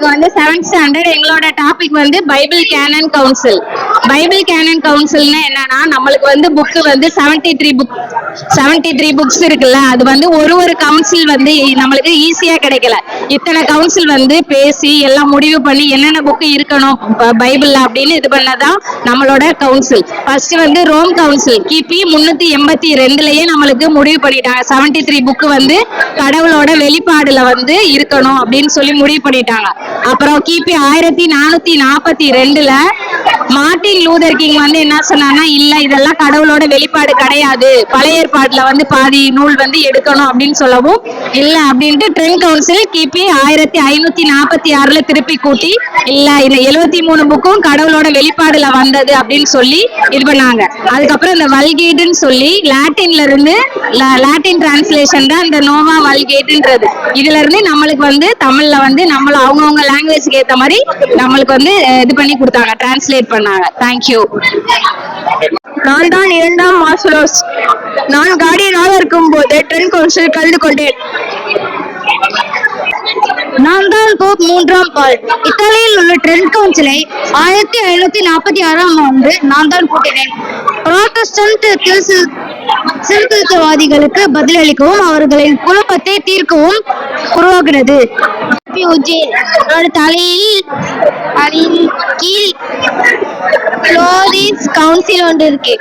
நாங்க வந்து seventh standard எங்களோட டாபிக் வந்து Bible canon council Bible canon கவுன்சில்னா என்னன்னா நம்மளுக்கு வந்து புக் வந்து 73 த்ரீ புக் 73 த்ரீ புக்ஸ் இருக்குல்ல அது வந்து ஒரு ஒரு கவுன்சில் வந்து நம்மளுக்கு ஈஸியா கிடைக்கல. இத்தனை கவுன்சில் வந்து பேசி எல்லாம் முடிவு பண்ணி என்னென்ன புக் இருக்கணும் ப- பைபிள்ல அப்படின்னு இது பண்ணதான் நம்மளோட கவுன்சில் ஃபர்ஸ்ட் வந்து ரோம் கவுன்சில் கிபி முன்னூத்தி எண்பத்தி ரெண்டுலயே நம்மளுக்கு முடிவு பண்ணிட்டாங்க. 73 த்ரீ புக் வந்து கடவுளோட வெளிப்பாடுல வந்து இருக்கணும் அப்படின்னு சொல்லி முடிவு பண்ணிட்டாங்க. அப்புறம் கிபி ஆயிரத்தி நானூத்தி நாற்பத்தி ரெண்டுல மார்ட்டின் லூதர் கிங் வந்து என்ன சொன்னாங்கன்னா இல்ல இதெல்லாம் கடவுளோட வெளிப்பாடு கிடையாது. பழைய ஏற்பாட்டுல வந்து பாதி நூல் வந்து எடுக்கணும் அப்படின்னு சொல்லவும் இல்ல அப்படின்ட்டு ட்ரெண்ட் கவுன்சில் கிபி ஆயிரத்தி ஐநூத்தி நாற்பத்தி ஆறுல திருப்பி கூட்டி இல்ல இந்த எழுவத்தி மூணு புக்கும் கடவுளோட வெளிப்பாடுல வந்தது அப்படின்னு சொல்லி இது பண்ணாங்க. அதுக்கப்புறம் இந்த வல்கேட்டுன்னு சொல்லி லாட்டின்ல இருந்து லாட்டின் டிரான்ஸ்லேஷன் தான் இந்த நோவா வல்கேட்டுன்றது இதுல இருந்து நம்மளுக்கு வந்து தமிழ்ல வந்து நம்மள அவங்கவுங்க லாங்குவேஜ்க்கு ஏத்த மாதிரி நம்மளுக்கு வந்து இது பண்ணி கொடுத்தாங்க டிரான்ஸ்லேட் பண்ணாங்க தேங்க்யூ நான் தான் இரண்டாம் மார்சலோஸ் நான் கார்டியனாக இருக்கும் போது ட்ரெண்ட் கவுன்சில் கலந்து கொண்டேன். நான் தான் போப் மூன்றாம் பால். இத்தாலியில் உள்ள ட்ரெண்ட் கவுன்சிலை ஆயிரத்தி ஐநூத்தி நாற்பத்தி ஆறாம் ஆண்டு நான் தான் கூட்டினேன். சீர்திருத்தவாதிகளுக்கு பதிலளிக்கவும் அவர்களின் குழப்பத்தை தீர்க்கவும் உருவாகிறது உஜ்ஜைன் என்னோட தலையில் அதின் கீழ் ஃப்ளோரிஸ் கவுன்சில் ஒன்று இருக்கு.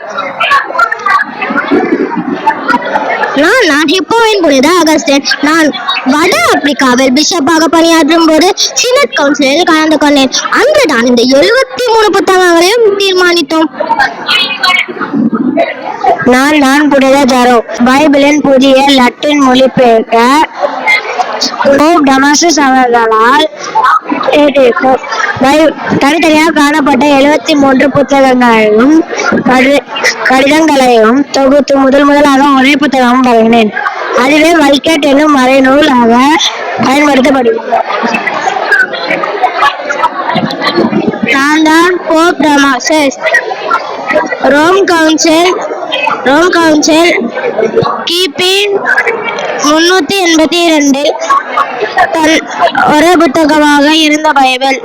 நான் நான் ஹிப்போவின் புனித அகஸ்டின் நான் வட ஆப்பிரிக்காவில் பிஷப்பாக பணியாற்றும் போது சினட் கவுன்சிலில் கலந்து கொண்டேன். அன்று நான் இந்த எழுபத்தி மூணு புத்தகங்களையும் தீர்மானித்தோம். நான் நான் புனித ஜாரோ பைபிளின் புதிய லட்டின் மொழிபெயர்க்க போப் டமாசஸ் அவர்களால் தனித்தனியாக காணப்பட்ட எழுபத்தி மூன்று புத்தகங்களையும் கடிதங்களையும் தொகுத்து முதல் முதலாக ஒரே புத்தகமும் வழங்கினேன். அதுவே வல்கேட் என்னும் மறைநூலாக பயன்படுத்தப்படுகிறது. நான் தான் pope Damasus. Rome council Rome council கிபி முன்னூத்தி எண்பத்தி இரண்டில் தன் ஒரே புத்தகமாக இருந்த பைபிள்.